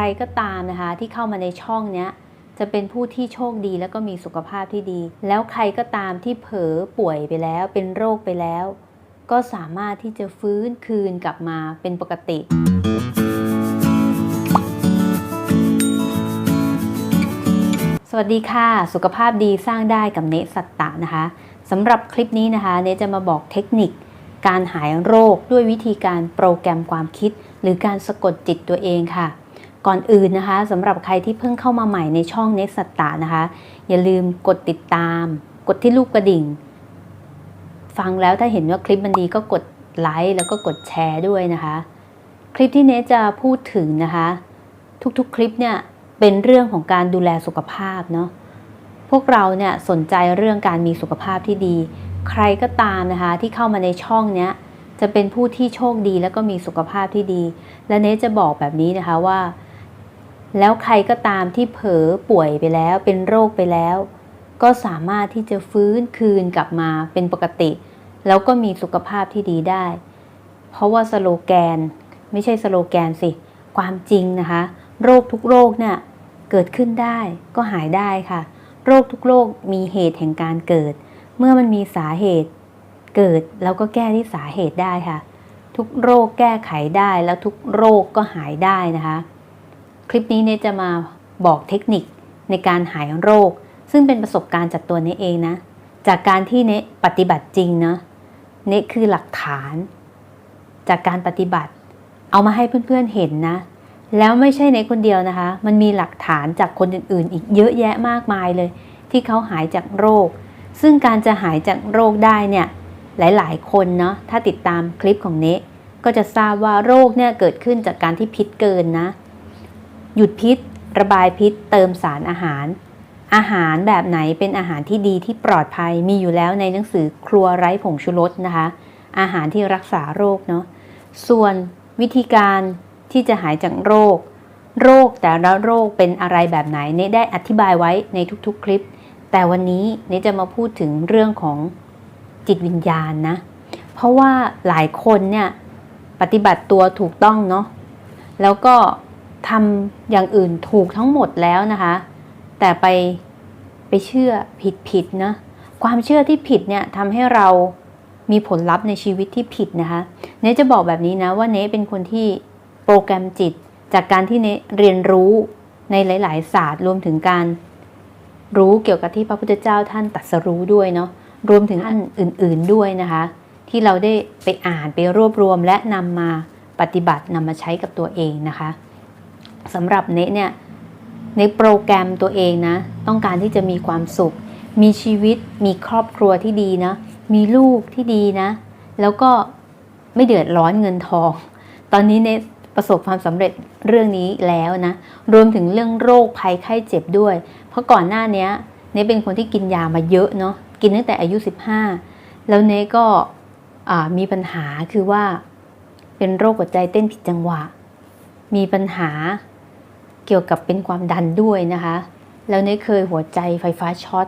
รก็ตามนะคะ ที่เข้ามาในช่องเนี้ยจะเป็นผู้ที่โชคดีแล้วก็มีสุขภาพที่ดี แล้วใครก็ตามที่เผลอป่วยไปแล้ว เป็นโรคไปแล้ว ก็สามารถที่จะฟื้นคืนกลับมาเป็นปกติ สวัสดีค่ะ สุขภาพดีสร้างได้กับเนสัตตะนะคะสำหรับคลิปนี้นะคะ เนจะมาบอกเทคนิค การหายโรคด้วยวิธีการโปรแกรมความคิด หรือการสะกดจิตตัวเองค่ะ ก่อนอื่นนะคะสำหรับใครที่เพิ่งเข้ามาใหม่ในช่องเนสัตตะนะคะ อย่าลืมกดติดตาม กดที่รูปกระดิ่ง ฟังแล้วถ้าเห็นว่าคลิปมันดีก็กดไลค์แล้วก็กดแชร์ด้วยนะคะ คลิปที่เนจะพูดถึงนะคะ ทุกๆคลิปเนี่ยเป็นเรื่องของการดูแลสุขภาพเนาะพวกเราเนี่ยสนใจเรื่องการมีสุขภาพที่ดี ใครก็ตามนะคะ ที่เข้ามาในช่องเนี้ยจะเป็นผู้ที่โชคดีแล้วก็มีสุขภาพที่ดี และเนจะบอกแบบนี้นะคะว่า แล้วใครก็ตามที่เผลอป่วยไปแล้ว เป็นโรคไปแล้ว ก็สามารถที่จะฟื้นคืนกลับมาเป็นปกติ แล้วก็มีสุขภาพที่ดีได้ เพราะว่าสโลแกน ไม่ใช่สโลแกนสิ ความจริงนะคะ โรคทุกโรคเนี่ยเกิดขึ้นได้ก็หายได้ค่ะ โรคทุกโรคมีเหตุแห่งการเกิด เมื่อมันมีสาเหตุเกิดแล้วก็แก้ที่สาเหตุได้ค่ะ ทุกโรคแก้ไขได้แล้วทุกโรคก็หายได้นะคะ คลิปนี้เนี่ยจะมาบอกเทคนิคในการหายโรค ซึ่งเป็นประสบการณ์จากตัวเนเองนะ จากการที่เนปฏิบัติจริงนะเนคือหลักฐาน จากการปฏิบัติ เอามาให้เพื่อนๆเห็นนะ แล้วไม่ใช่ในคนเดียวนะคะ มันมีหลักฐานจากคนอื่นๆ อีกเยอะแยะมากมายเลย ที่เขาหายจากโรค ซึ่งการจะหายจากโรคได้เนี่ยหลายๆ คนเนาะถ้าติดตามคลิปของเนก็จะทราบว่าโรคเนี่ยเกิดขึ้นจากการที่พิษเกินนะ หยุดพิษ ระบายพิษ เติมสารอาหาร อาหารแบบไหนเป็นอาหารที่ดีที่ปลอดภัยมีอยู่แล้วในหนังสือครัวไร้ผงชูรสนะคะ อาหารที่รักษาโรคเนาะส่วนวิธีการที่จะหายจากโรค โรคแต่ละโรคเป็นอะไรแบบไหนเนได้อธิบายไว้ในทุกๆคลิป แต่วันนี้เนจะมาพูดถึงเรื่องของจิตวิญญาณนะ เพราะว่าหลายคนเนี่ยปฏิบัติตัวถูกต้องเนาะแล้วก็ ทำอย่างอื่นถูกทั้งหมดแล้วนะคะ แต่ไปไปเชื่อผิดผิดนะความเชื่อที่ผิดเนี่ยทำให้เรามีผลลัพธ์ในชีวิตที่ผิดนะคะ เนจะบอกแบบนี้นะว่าเนเป็นคนที่โปรแกรมจิต จากการที่เนเรียนรู้ในหลาย ๆ ศาสตร์ รวมถึงการรู้เกี่ยวกับที่พระพุทธเจ้าท่านตรัสรู้ด้วยเนาะรวมถึงอันอื่น ๆ ด้วยนะคะ ที่เราได้ไปอ่านไปรวบรวมและนำมาปฏิบัตินำมาใช้กับตัวเองนะคะ สำหรับเนเนี่ยในโปรแกรมตัวเองนะ ต้องการที่จะมีความสุข มีชีวิตมีครอบครัวที่ดีนะ มีลูกที่ดีนะ แล้วก็ไม่เดือดร้อนเงินทอง ตอนนี้เนประสบความสำเร็จเรื่องนี้แล้วนะ รวมถึงเรื่องโรคภัยไข้เจ็บด้วย เพราะก่อนหน้านี้เนเป็นคนที่กินยามาเยอะเนาะกินตั้งแต่อายุ 15 แล้วเนก็มีปัญหาคือว่าเป็นโรคหัวใจเต้นผิดจังหวะ มีปัญหา เกี่ยวกับเป็นความดันด้วยนะคะ แล้วเนเคยหัวใจไฟฟ้าช็อต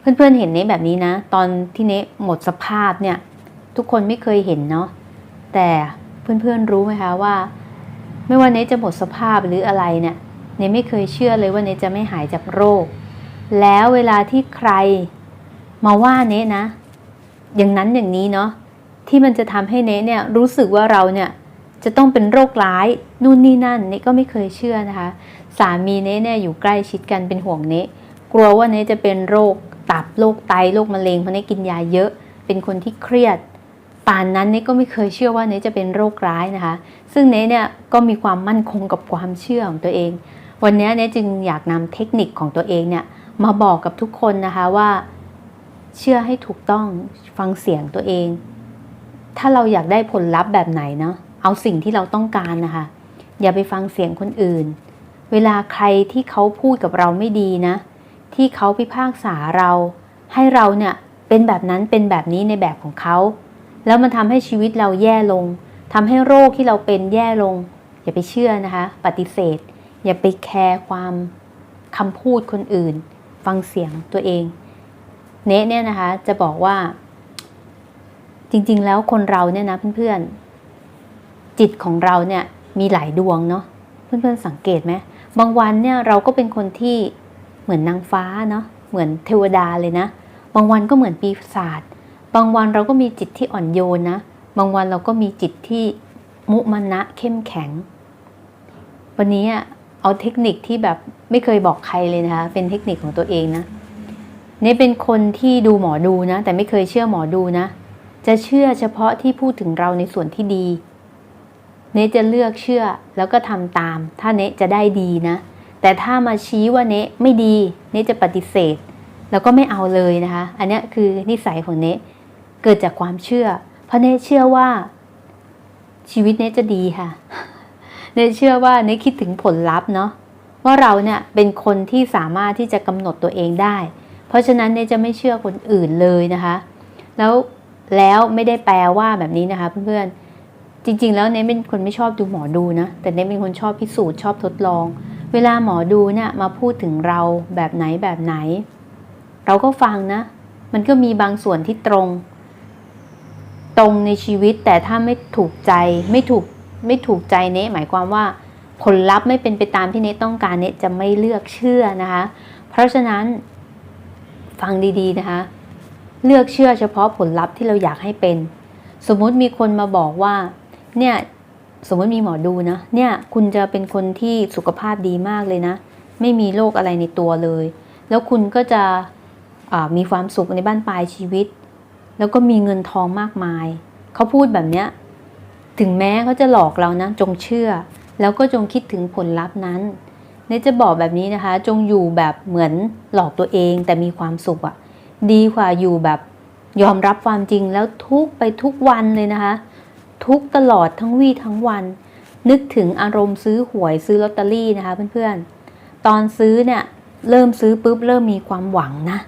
เพื่อนๆเห็นเนแบบนี้นะ ตอนที่เนหมดสภาพเนี่ยทุกคนไม่เคยเห็นเนาะแต่เพื่อนๆรู้ไหมคะว่า ไม่ว่าเนจะหมดสภาพหรืออะไรเนี่ยเนไม่เคยเชื่อเลยว่าเนจะไม่หายจากโรค แล้วเวลาที่ใครมาว่าเนนะ อย่างนั้นอย่างนี้เนาะที่มันจะทำให้เนเนี่ยรู้สึกว่าเราเนี่ย จะต้องเป็นโรคร้ายนู่นนี่นั่นเนก็ไม่เคยเชื่อนะคะ สามีเนเนี่ยอยู่ใกล้ชิดกันเป็นห่วงเนกลัวว่าเนจะเป็นโรคตับโรคไตโรคมะเร็งเพราะเนกินยาเยอะ เป็นคนที่เครียดป่านนั้นเนก็ไม่เคยเชื่อว่าเนจะเป็นโรคร้ายนะคะ ซึ่งเนเนี่ยก็มีความมั่นคงกับความเชื่อของตัวเอง วันนี้เนจึงอยากนำเทคนิคของตัวเองเนี่ยมาบอกกับทุกคนนะคะว่าเชื่อให้ถูกต้องฟังเสียงตัวเอง ถ้าเราอยากได้ผลลัพธ์แบบไหนเนาะ เอาสิ่งที่เราต้องการนะคะ อย่าไปฟังเสียงคนอื่น เวลาใครที่เขาพูดกับเราไม่ดีนะ ที่เขาพิพากษาเรา ให้เราเนี่ยเป็นแบบนั้นเป็นแบบนี้ในแบบของเขา แล้วมันทำให้ชีวิตเราแย่ลงทำให้โรคที่เราเป็นแย่ลง อย่าไปเชื่อนะคะ ปฏิเสธ อย่าไปแคร์ความคำพูดคนอื่น ฟังเสียงตัวเอง เนะเนี่ยนะคะจะบอกว่า จริง ๆ แล้วคนเราเนี่ยนะเพื่อนๆ จิตของเราเนี่ยมีหลายดวงเนาะเพื่อนๆสังเกตไหมบางวันเนี่ยเราก็เป็นคนที่เหมือนนางฟ้าเนาะเหมือนเทวดาเลยนะ บางวันก็เหมือนปีศาจบางวันเราก็มีจิตที่อ่อนโยนนะบางวันเราก็มีจิตที่มุมานะเข้มแข็ง วันนี้อะเอาเทคนิคที่แบบไม่เคยบอกใครเลยนะคะ เป็นเทคนิคของตัวเองนะเนี่เป็นคนที่ดูหมอดูนะ แต่ไม่เคยเชื่อหมอดูนะ จะเชื่อเฉพาะที่พูดถึงเราในส่วนที่ดี เนจะเลือกเชื่อแล้วก็ทำตาม ถ้าเนจะได้ดีนะ แต่ถ้ามาชี้ว่าเนไม่ดี เนจะปฏิเสธ แล้วก็ไม่เอาเลยนะคะ อันนี้คือนิสัยของเนเกิดจากความเชื่อ เพราะเนเชื่อว่า ชีวิตเนจะดีค่ะ เนเชื่อว่าเนคิดถึงผลลัพธ์เนาะว่าเราเนี่ยเป็นคนที่สามารถที่จะกำหนดตัวเองได้ เพราะฉะนั้นเนจะไม่เชื่อคนอื่นเลยนะคะ แล้วแล้วไม่ได้แปลว่าแบบนี้นะคะเพื่อนๆ จริง ๆ แล้วเนเป็นคนไม่ชอบดูหมอดูนะ แต่เนเป็นคนชอบพิสูจน์ชอบทดลอง เวลาหมอดูเนี่ยมาพูดถึงเราแบบไหนแบบไหน เราก็ฟังนะ มันก็มีบางส่วนที่ตรง ตรงในชีวิตแต่ถ้าไม่ถูกใจไม่ถูกไม่ถูกใจเนะหมายความว่าผลลัพธ์ไม่เป็นไปตามที่เนะต้องการเนะจะไม่เลือกเชื่อนะคะ เพราะฉะนั้นฟังดีๆนะคะ เลือกเชื่อเฉพาะผลลัพธ์ที่เราอยากให้เป็น สมมุติมีคนมาบอกว่า เนี่ยสมมติมีหมอดูนะเนี่ยคุณจะเป็นคนที่สุขภาพดีมากเลยนะ ไม่มีโรคอะไรในตัวเลย แล้วคุณก็จะมีความสุขในบ้านปลายชีวิต แล้วก็มีเงินทองมากมาย เขาพูดแบบเนี้ยถึงแม้เขาจะหลอกเรานะจงเชื่อ แล้วก็จงคิดถึงผลลัพธ์นั้นเนจะบอกแบบนี้นะคะ จงอยู่แบบเหมือนหลอกตัวเองแต่มีความสุขอะดีกว่าอยู่แบบยอมรับความจริงแล้วทุกไปทุกวันเลยนะคะ ทุกตลอดทั้งวี่ทั้งวัน นึกถึงอารมณ์ซื้อหวยซื้อลอตเตอรี่นะคะเพื่อนๆ ตอนซื้อเนี่ยเริ่มซื้อปุ๊บเริ่มมีความหวังนะ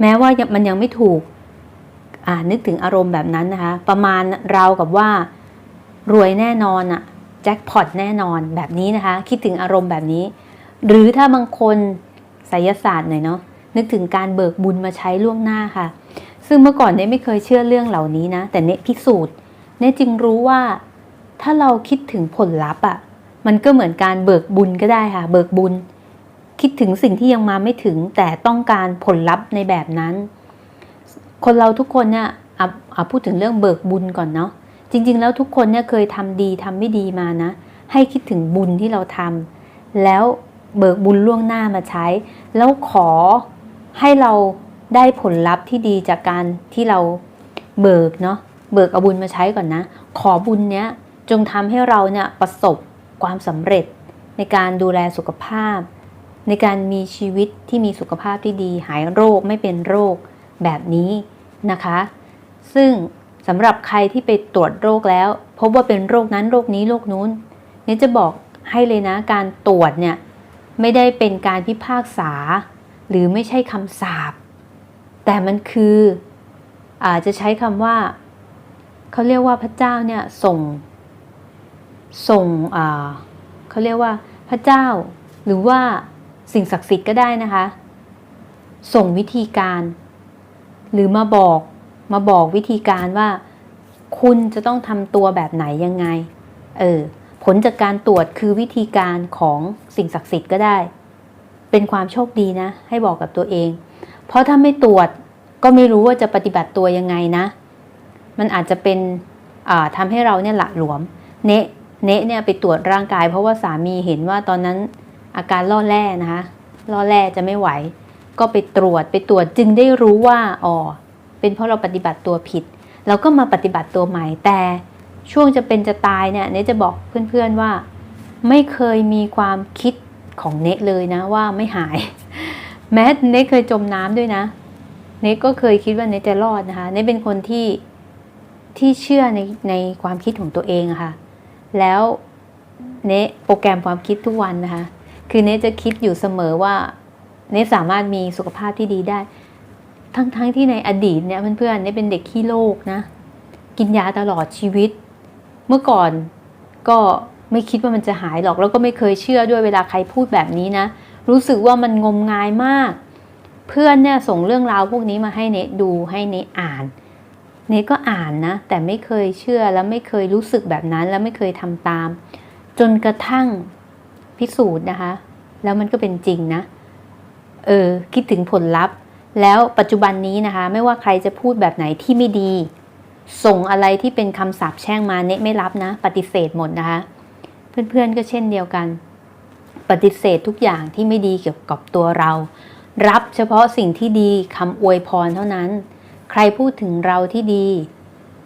แม้ว่ามันยังไม่ถูกอ่านึกถึงอารมณ์แบบนั้นนะคะ ประมาณเรากับว่า รวยแน่นอนอะแจ็คพอตแน่นอนแบบนี้นะคะ คิดถึงอารมณ์แบบนี้ หรือถ้าบางคนไสยศาสตร์หน่อยเนาะนึกถึงการเบิกบุญมาใช้ล่วงหน้าค่ะ ซึ่งเมื่อก่อนเนี่ยไม่เคยเชื่อเรื่องเหล่านี้นะ แต่เน่พิสูจน์ เน่จึงรู้ว่า ถ้าเราคิดถึงผลลัพธ์อะ มันก็เหมือนการเบิกบุญก็ได้ค่ะ เบิกบุญ คิดถึงสิ่งที่ยังมาไม่ถึงแต่ต้องการผลลัพธ์ในแบบนั้น คนเราทุกคนเนี่ยเอาพูดถึงเรื่องเบิกบุญก่อนเนาะจริง ๆ แล้วทุกคนเนี่ยเคยทำดีทำไม่ดีมานะ ให้คิดถึงบุญที่เราทำแล้วเบิกบุญล่วงหน้ามาใช้ แล้วขอให้เราได้ผลลัพธ์ที่ดีจากการที่เราเบิกเนาะ เบิกเอาบุญมาใช้ก่อนนะ ขอบุญเนี้ยจงทำให้เราเนี่ยประสบความสำเร็จ ในการดูแลสุขภาพ ในการมีชีวิตที่มีสุขภาพที่ดี หายโรคไม่เป็นโรคแบบนี้นะคะ ซึ่งสำหรับใครที่ไปตรวจโรคแล้วพบว่าเป็นโรคนั้นโรคนี้โรคนู้นนี่จะบอกให้เลยนะการตรวจเนี่ยไม่ได้เป็นการพิพากษา หรือไม่ใช่คำสาปแต่มันคืออาจจะใช้คำว่า เขาเรียกว่าพระเจ้าเนี่ยส่งส่งเขาเรียกว่าพระเจ้า หรือว่าสิ่งศักดิ์สิทธิ์ก็ได้นะคะ ส่งวิธีการ หรือมาบอกมาบอกวิธีการว่า คุณจะต้องทำตัวแบบไหนยังไง เออผลจากการตรวจคือวิธีการของสิ่งศักดิ์สิทธิ์ก็ได้ เป็นความโชคดีนะ ให้บอกกับตัวเอง เพราะถ้าไม่ตรวจก็ไม่รู้ว่าจะปฏิบัติตัวยังไงนะ มันอาจจะเป็นทำให้เราเนี่ยหละหลวม เนะเนะเนี่ยไปตรวจร่างกาย เพราะว่าสามีเห็นว่าตอนนั้นอาการล่อแร่นะคะล่อแร่จะไม่ไหว ก็ไปตรวจไปตรวจจึงได้รู้ว่าอ๋อเป็นเพราะเราปฏิบัติตัวผิด เราก็มาปฏิบัติตัวใหม่แต่ช่วงจะเป็นจะตายเนี่ยเนจะบอกเพื่อนๆว่า ไม่เคยมีความคิดของเนเลยนะว่าไม่หาย แม้เนเคยจมน้ำด้วยนะ เนก็เคยคิดว่าเนจะรอดนะคะ เนเป็นคนที่ ที่เชื่อในในความคิดของตัวเองอะค่ะ แล้วเนโปรแกรมความคิดทุกวันนะคะ คือเนจะคิดอยู่เสมอว่าเนสามารถมีสุขภาพที่ดีได้ ทั้งๆทที่ในอดีตเนี่ยเพื่อนๆเนเป็นเด็กขี้โรคนะ กินยาตลอดชีวิต เมื่อก่อนก็ไม่คิดว่ามันจะหายหรอก แล้วก็ไม่เคยเชื่อด้วยเวลาใครพูดแบบนี้นะ รู้สึกว่ามันงมงายมาก เพื่อนเนี่ยส่งเรื่องราวพวกนี้มาให้เนดูให้เนอ่าน เนก็อ่านนะ แต่ไม่เคยเชื่อแล้วไม่เคยรู้สึกแบบนั้นแล้วไม่เคยทำตาม จนกระทั่งพิสูจน์นะคะ แล้วมันก็เป็นจริงนะ เออ คิดถึงผลลัพธ์ แล้วปัจจุบันนี้นะคะ ไม่ว่าใครจะพูดแบบไหนที่ไม่ดี ส่งอะไรที่เป็นคำสาปแช่งมาเนไม่รับนะ ปฏิเสธหมดนะคะ เพื่อนๆก็เช่นเดียวกัน ปฏิเสธทุกอย่างที่ไม่ดีเกี่ยวกับตัวเรา รับเฉพาะสิ่งที่ดีคำอวยพรเท่านั้น ใครพูดถึงเราที่ดี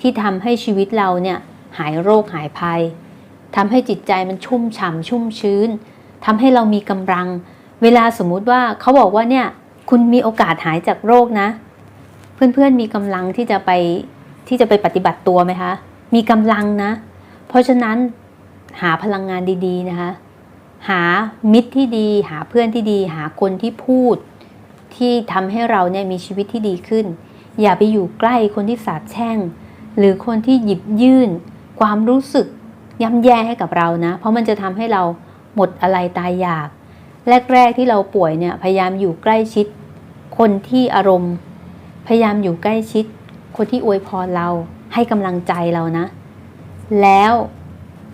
ที่ทำให้ชีวิตเราเนี่ยหายโรคหายภัยทำให้จิตใจมันชุ่มฉ่ำชุ่มชื้นทำให้เรามีกำลัง เวลาสมมุติว่าเขาบอกว่าเนี่ยคุณมีโอกาสหายจากโรคนะ เพื่อนๆมีกำลังที่จะไปที่จะไปปฏิบัติตัวไหมคะ มีกำลังนะ เพราะฉะนั้นหาพลังงานดีๆนะคะ หามิตรที่ดี หาเพื่อนที่ดี หาคนที่พูด ที่ทำให้เราเนี่ยมีชีวิตที่ดีขึ้น อย่าไปอยู่ใกล้คนที่สาบแช่ง หรือคนที่หยิบยื่น ความรู้สึกย่ำแย่ให้กับเรานะ เพราะมันจะทำให้เราหมดอะไรตายอยาก แรก ๆ ที่เราป่วยเนี่ยพยายามอยู่ใกล้ชิด คนที่อารมณ์ พยายามอยู่ใกล้ชิด คนที่อวยพรเราให้กำลังใจเรานะ แล้ว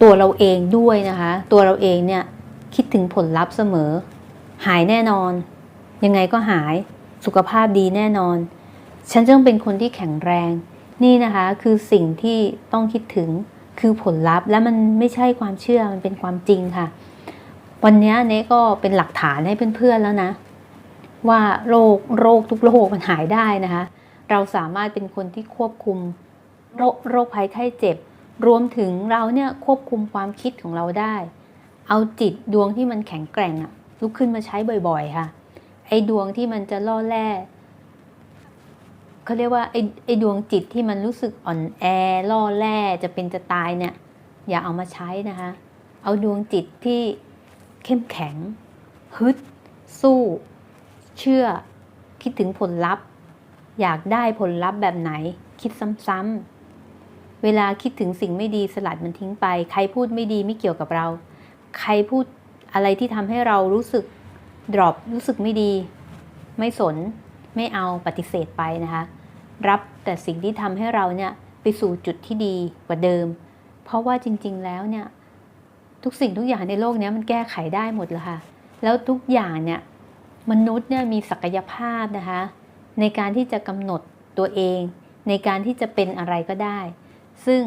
ตัวเราเองด้วยนะคะ ตัวเราเองเนี่ยคิดถึงผลลัพธ์เสมอ หายแน่นอน ยังไงก็หายสุขภาพดีแน่นอน ฉันจึงเป็นคนที่แข็งแรง นี่นะคะคือสิ่งที่ต้องคิดถึงคือผลลัพธ์และมันไม่ใช่ความเชื่อมันเป็นความจริงค่ะ วันนี้เนก็เป็นหลักฐานให้เพื่อนๆแล้วนะ ว่าโรคโรคทุกโรคมันหายได้นะคะ เราสามารถเป็นคนที่ควบคุมโรคโรคภัยไข้เจ็บ รวมถึงเราเนี่ยควบคุมความคิดของเราได้ เอาจิตดวงที่มันแข็งแกร่งอะลุกขึ้นมาใช้บ่อยๆค่ะ ไอ้ดวงที่มันจะล่อแร่ เขาเรียกว่าไอ้ไอดวงจิตที่มันรู้สึกอ่อนแอล่อแร่จะเป็นจะตายเนี่ยอย่าเอามาใช้นะคะ เอาดวงจิตที่เข้มแข็ง ฮึด สู้ เชื่อ คิดถึงผลลัพธ์ อยากได้ผลลัพธ์แบบไหน คิดซ้ำๆเวลาคิดถึงสิ่งไม่ดีสลัดมันทิ้งไป ใครพูดไม่ดีไม่เกี่ยวกับเรา ใครพูดอะไรที่ทำให้เรารู้สึกดรอปรู้สึกไม่ดี ไม่สน ไม่เอาปฏิเสธไปนะคะ รับแต่สิ่งที่ทำให้เราเนี่ยไปสู่จุดที่ดีกว่าเดิม เพราะว่าจริง ๆ แล้วเนี่ยทุกสิ่งทุกอย่างในโลกนี้มันแก้ไขได้หมดเลยค่ะ แล้วทุกอย่างเนี่ยมนุษย์เนี่ยมีศักยภาพนะคะ ในการที่จะกำหนดตัวเอง ในการที่จะเป็นอะไรก็ได้ ซึ่ง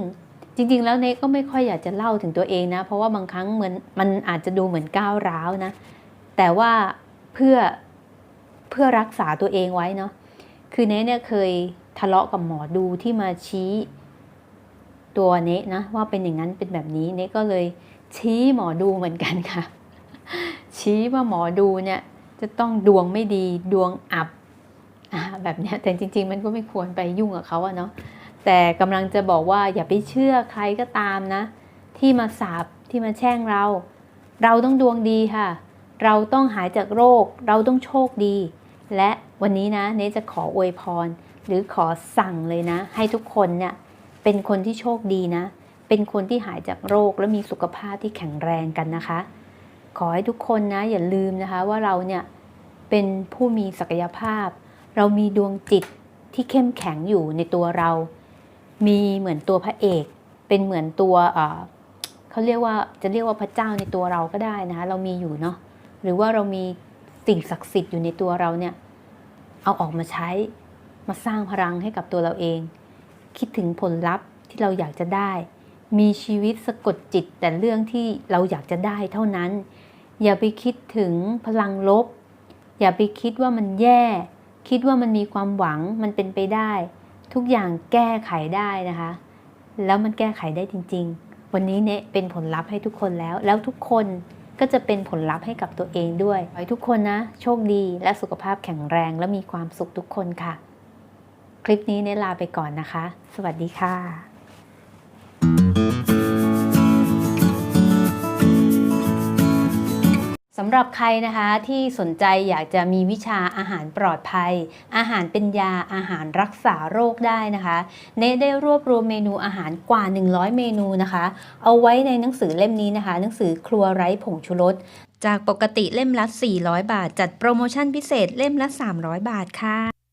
จริง ๆ แล้วเนก็ไม่ค่อยอยากจะเล่าถึงตัวเองนะ เพราะว่าบางครั้งเหมือนมันอาจจะดูเหมือนก้าวร้าวนะ แต่ว่าเพื่อ เพื่อรักษาตัวเองไว้เนาะคือเนเนี่ยเคยทะเลาะกับหมอดูที่มาชี้ตัวเนะนะว่าเป็นอย่างนั้นเป็นแบบนี้เนก็เลยชี้หมอดูเหมือนกันค่ะ ชี้ว่าหมอดูเนี่ยจะต้องดวงไม่ดีดวงอับแบบเนี้ยแต่จริง ๆ มันก็ไม่ควรไปยุ่งกับเขาอะเนาะแต่กำลังจะบอกว่าอย่าไปเชื่อใครก็ตามนะ ที่มาสาบที่มาแช่งเรา เราต้องดวงดีค่ะ เราต้องหายจากโรค เราต้องโชคดี และวันนี้นะเนจะขออวยพร หรือขอสั่งเลยนะ ให้ทุกคนเนี่ยเป็นคนที่โชคดีนะ เป็นคนที่หายจากโรคและมีสุขภาพที่แข็งแรงกันนะคะ ขอให้ทุกคนนะอย่าลืมนะคะว่าเราเนี่ยเป็นผู้มีศักยภาพ เรามีดวงจิตที่เข้มแข็งอยู่ในตัวเรา มีเหมือนตัวพระเอก เป็นเหมือนตัวเขาเรียกว่าจะเรียกว่าพระเจ้าในตัวเราก็ได้นะคะเรามีอยู่เนาะ หรือว่าเรามีสิ่งศักดิ์สิทธิ์อยู่ในตัวเราเนี่ย เอาออกมาใช้มาสร้างพลังให้กับตัวเราเอง คิดถึงผลลัพธ์ที่เราอยากจะได้ มีชีวิตสะกดจิตแต่เรื่องที่เราอยากจะได้เท่านั้น อย่าไปคิดถึงพลังลบ อย่าไปคิดว่ามันแย่ คิดว่ามันมีความหวังมันเป็นไปได้ ทุกอย่างแก้ไขได้นะคะ แล้วมันแก้ไขได้จริง ๆ วันนี้เนี่ยเป็นผลลัพธ์ให้ทุกคนแล้ว แล้วทุกคน ก็จะเป็นผลลัพธ์ให้กับตัวเองด้วยขอให้ทุกคนนะ โชคดีและสุขภาพแข็งแรงและมีความสุขทุกคนค่ะ คลิปนี้เนลาไปก่อนนะคะ สวัสดีค่ะ สำหรับใครนะคะที่สนใจอยากจะมีวิชาอาหารปลอดภัย อาหารเป็นยาอาหารรักษาโรคได้นะคะเนได้รวบรวมเมนูอาหารกว่า 100 เมนูนะคะ เอาไว้ในหนังสือเล่มนี้นะคะ หนังสือครัวไร้ผงชูรสจากปกติเล่มละ 400 บาท จัดโปรโมชั่นพิเศษเล่มละ 300 บาทค่ะ